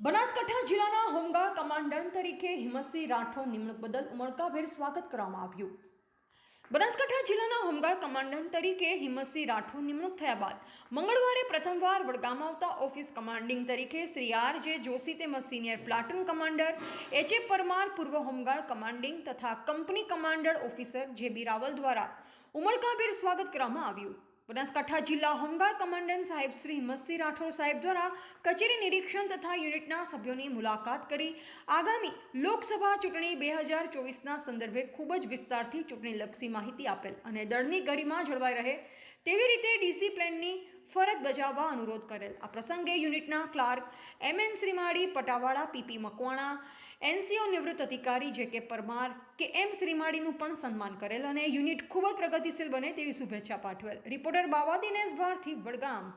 બનાસકાંઠા જિલ્લાના home guard commandant તરીકે હિંમતસિંહ રાઠોડ નિમણૂક બદલ ઉમળકાભેર સ્વાગત કરવામાં આવ્યું. બનાસકાંઠા જિલ્લાના હોમગાર્ડ કમાન્ડન્ટ તરીકે હિંમતસિંહ રાઠોડ નિમણૂક થયા બાદ મંગળવારે પ્રથમવાર વડગામ આવતા ઓફિસ કમાન્ડિંગ તરીકે શ્રી આર જે જોશી તેમજ senior platoon commander H A Parmar પૂર્વ હોમગાર્ડ કમાન્ડિંગ તથા company commander officer J B Raval દ્વારા ઉમળકાભેર સ્વાગત કરવામાં આવ્યું. બનાસકાંઠા જિલ્લા હોમગાર્ડ કમાન્ડન્ટ સાહેબ શ્રી હિંમતસિંહ રાઠોડ સાહેબ દ્વારા કચેરી નિરીક્ષણ તથા યુનિટના સભ્યોની મુલાકાત કરી. આગામી લોકસભા ચૂંટણી બે હજાર ચોવીસના સંદર્ભે ખૂબ જ વિસ્તારથી ચૂંટણીલક્ષી માહિતી આપેલ અને દળની ગરિમા જળવાઈ રહે તેવી રીતે ડિસિપ્લિનની ફરજ બજાવવા અનુરોધ કરેલ. આ પ્રસંગે યુનિટના ક્લાર્ક એમ એમ શ્રીમાળી, પટાવાળા પીપી મકવાણા, એનસીઓ નિવૃત્ત અધિકારી જે કે પરમાર કે એમ શ્રીમાળીનું પણ સન્માન કરેલ અને યુનિટ ખૂબ જ પ્રગતિશીલ બને તેવી શુભેચ્છા પાઠવેલ. રિપોર્ટર બાવા દિનેશ ભારથી વડગામ.